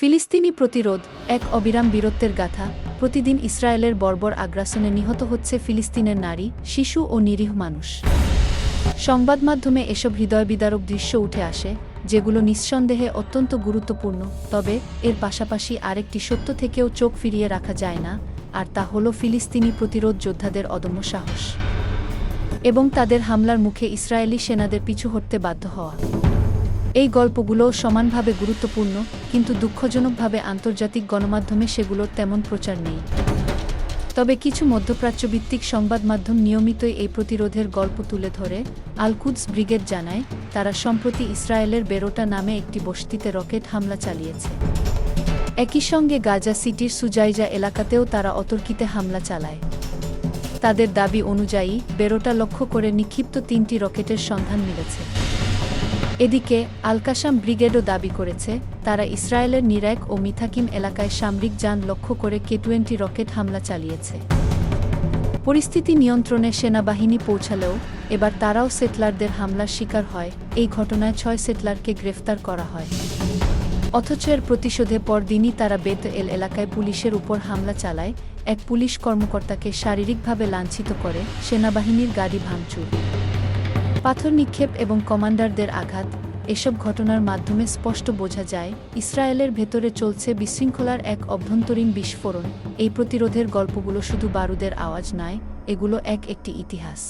ফিলিস্তিনি প্রতিরোধ, এক অবিরাম বীরত্বের গাথা। প্রতিদিন ইসরায়েলের বর্বর আগ্রাসনে নিহত হচ্ছে ফিলিস্তিনের নারী, শিশু ও নিরীহ মানুষ। সংবাদ মাধ্যমে এসব হৃদয়বিদারক দৃশ্য উঠে আসে, যেগুলো নিঃসন্দেহে অত্যন্ত গুরুত্বপূর্ণ, তবে এর পাশাপাশি আরেকটি সত্য থেকেও চোখ ফিরিয়ে রাখা যায় না, আর তা হল ফিলিস্তিনি প্রতিরোধ যোদ্ধাদের অদম্য সাহস। এবং তাদের হামলার মুখে ইসরায়েলি সেনাদের পিছু হটতে বাধ্য হওয়া। এই গল্পগুলোও সমানভাবে গুরুত্বপূর্ণ, কিন্তু দুঃখজনকভাবে আন্তর্জাতিক গণমাধ্যমে সেগুলোর তেমন প্রচার নেই। তবে কিছু মধ্যপ্রাচ্যভিত্তিক সংবাদ মাধ্যম নিয়মিতই এই প্রতিরোধের গল্প তুলে ধরে, আলকুদস ব্রিগেড জানায়, তারা সম্প্রতি ইসরায়েলের বেরোটা নামে একটি বস্তিতে রকেট হামলা চালিয়েছে। একই সঙ্গে গাজা সিটির সুজাইজা এলাকাতেও তারা অতর্কিতে হামলা চালায়। তাদের দাবি অনুযায়ী, বেরোটা লক্ষ্য করে নিক্ষিপ্ত তিনটি রকেটের সন্ধান মিলেছে। এদিকে, আলকাসাম ব্রিগেডও দাবি করেছে, তারা ইসরায়েলের নিরাক ও মিথাকিম এলাকায় সামরিক যান লক্ষ্য করে কে টোয়েন্টি রকেট হামলা চালিয়েছে। পরিস্থিতি নিয়ন্ত্রণে সেনাবাহিনী পৌঁছালেও এবার তারাও সেটলারদের হামলার শিকার হয়। এই ঘটনায় ছয় সেটলারকে গ্রেফতার করা হয়। অথচ এর প্রতিশোধে পরদিনই তারা বেত এল এলাকায় পুলিশের উপর হামলা চালায়। এক পুলিশ কর্মকর্তাকে শারীরিকভাবে লাঞ্ছিত করে সেনাবাহিনীর গাড়ি ভাঙচুর। পাথর নিক্ষেপ এবং কমান্ডারদের আঘাত, এসব ঘটনার মাধ্যমে স্পষ্ট বোঝা যায়, ইসরায়েলের ভেতরে চলছে বিশৃঙ্খলার এক অভ্যন্তরীণ বিস্ফোরণ। এই প্রতিরোধের গল্পগুলো শুধু বারুদের আওয়াজ নয়, এগুলো এক একটি ইতিহাস।